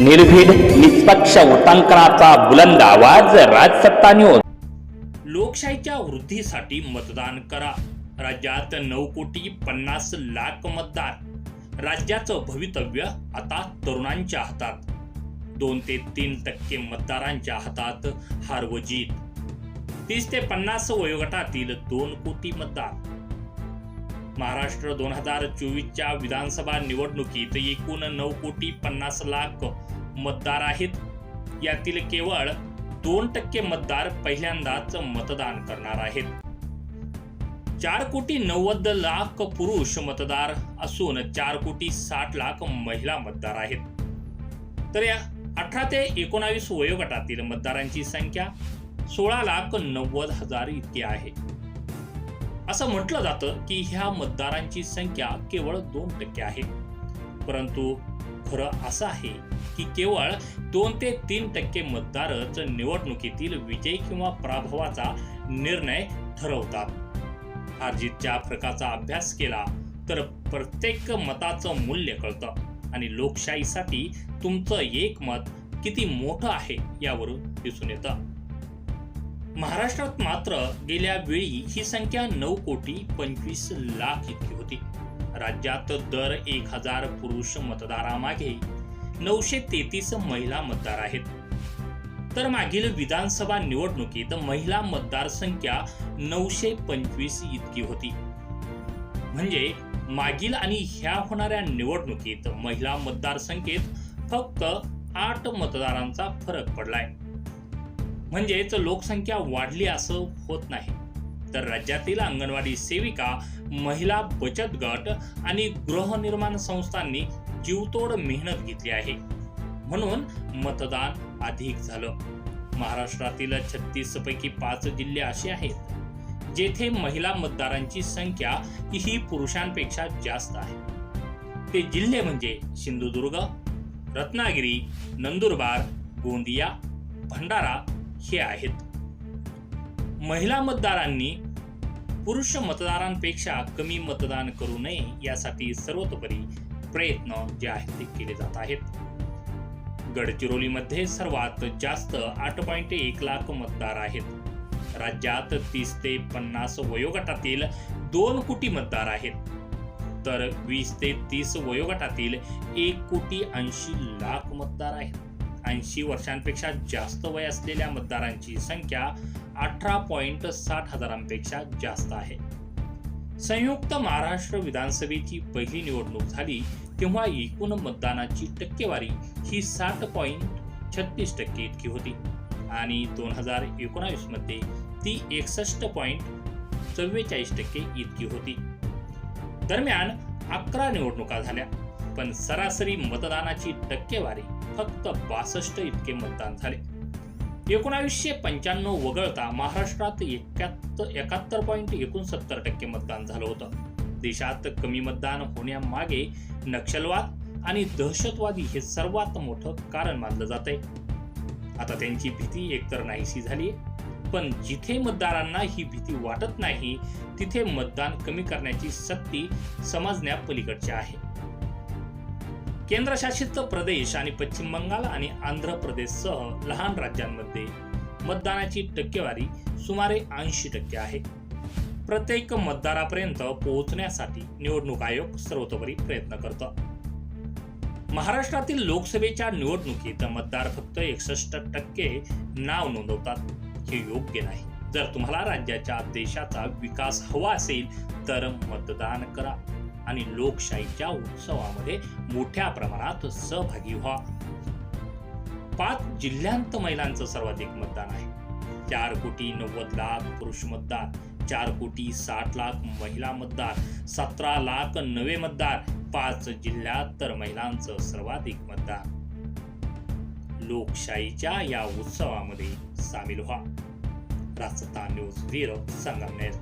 निर्भीड निष्पक्ष उटांकनाचा बुलंद आवाज राजसत्ता न्यूज. लोकशाहीच्या वृद्धीसाठी मतदान करा. राज्यात नऊ कोटी पन्नास लाख मतदार. राज्याचं भवितव्य आता तरुणांच्या हातात. दोन ते तीन टक्के मतदारांच्या हातात हार व जीत तीस ते पन्नास वयोगटातील दोन कोटी मतदार. महाराष्ट्र दोन हजार चोवीसच्या विधानसभा निवडणुकीत एकूण नऊ कोटी पन्नास लाख मतदार आहेत. यातील केवळ दोन टक्के मतदार पहिल्यांदाच मतदान करणार आहेत. चार कोटी नव्वद लाख पुरुष मतदार असून चार कोटी साठ लाख महिला मतदार आहेत. तर या अठरा ते एकोणावीस वयोगटातील मतदारांची संख्या सोळा लाख नव्वद हजार इतकी आहे. असं म्हटलं जातं की ह्या मतदारांची संख्या केवळ दोन टक्के आहे. परंतु खरं असं आहे की केवळ दोन ते तीन टक्के मतदारच निवडणुकीतील विजय किंवा पराभवाचा निर्णय ठरवतात. अर्जितच्या फरकाचा अभ्यास केला तर प्रत्येक मताचं मूल्य कळतं आणि लोकशाहीसाठी तुमचं एक मत किती मोठं आहे यावरून दिसून येतं. महाराष्ट्रात मात्र गेल्या वेळी ही संख्या नऊ कोटी पंचवीस लाख इतकी होती. राज्यात दर एक हजार पुरुष मतदारामागे नऊशे तेहतीस महिला मतदार आहेत. तर मागील विधानसभा निवडणुकीत महिला मतदार संख्या नऊशे पंचवीस इतकी होती. म्हणजे मागील आणि ह्या होणाऱ्या निवडणुकीत महिला मतदार संख्येत फक्त आठ मतदारांचा फरक पडलाय. म्हणजेच लोकसंख्या वाढली असं होत नाही. तर राज्यातील अंगणवाडी सेविका महिला बचत गट आणि गृहनिर्माण संस्थांनी जीवतोड मेहनत घेतली आहे. म्हणून मतदान अधिक झालं. महाराष्ट्रातील छत्तीस पैकी पाच जिल्हे असे आहेत जेथे महिला मतदारांची संख्या ही पुरुषांपेक्षा जास्त आहे. ते जिल्हे म्हणजे सिंधुदुर्ग रत्नागिरी नंदुरबार गोंदिया भंडारा हे आहेत. महिला मतदारांनी पुरुष मतदारांपेक्षा कमी मतदान करू नये यासाठी सर्वतोपरी प्रयत्न जे आहेत ते केले जात आहेत. गडचिरोलीमध्ये सर्वात जास्त आठ पॉईंट एक लाख मतदार आहेत. राज्यात तीस ते पन्नास वयोगटातील दोन कोटी मतदार आहेत. तर वीस ते तीस वयोगटातील एक कोटी ऐंशी लाख मतदार आहेत. ऐंशी वर्षांपेक्षा जास्त वय असलेल्या मतदारांची संख्या अठरा पॉइंट साठ हजारांपेक्षा जास्त आहे. संयुक्त महाराष्ट्र विधानसभेची पहिली निवडणूक झाली तेव्हा एकूण मतदानाची टक्केवारी ही साठ पॉईंट छत्तीस टक्के इतकी होती. आणि दोन हजार एकोणावीसमध्ये ती एकसष्ट पॉईंट चव्वेचाळीस टक्के इतकी होती. दरम्यान अकरा निवडणुका झाल्या पण सरासरी मतदानाची टक्केवारी फक्त बासष्ट इतके मतदान झाले. एकोणावीसशे पंच्याण्णव वगळता महाराष्ट्रात एकाहत्तर एकाहत्तर पॉईंट एकोणसत्तर टक्के मतदान झालं होतं. देशात कमी मतदान होण्यामागे नक्षलवाद आणि दहशतवादी हे सर्वात मोठं कारण मानलं जात आहे आता त्यांची भीती एकतर नाहीशी झाली पण जिथे मतदारांना ही भीती वाटत नाही तिथे मतदान कमी करण्याची सक्ती समजण्या पलीकडची आहे. केंद्रशासित प्रदेश आणि पश्चिम बंगाल आणि आंध्र प्रदेशसह लहान राज्यांमध्ये मतदानाची टक्केवारी सुमारे ऐंशी टक्के आहे. प्रत्येक मतदारापर्यंत पोहोचण्यासाठी निवडणूक आयोग सर्वतोपरी प्रयत्न करतो. महाराष्ट्रातील लोकसभेच्या निवडणुकीत मतदार फक्त एकसष्ट टक्के नाव नोंदवतात. हे योग्य नाही. जर तुम्हाला राज्याच्या देशाचा विकास हवा असेल तर मतदान करा. आणि लोकशाहीच्या उत्सवामध्ये मोठ्या प्रमाणात सहभागी व्हा. पाच जिल्ह्यांत महिलांचं सर्वाधिक मतदान आहे. चार कोटी नव्वद लाख पुरुष मतदार चार कोटी साठ लाख महिला मतदार सतरा लाख नवे मतदार पाच जिल्ह्यात तर महिलांचं सर्वाधिक मतदान. लोकशाहीच्या या उत्सवामध्ये सामील व्हा. Rajasthan news bureau Sangamner.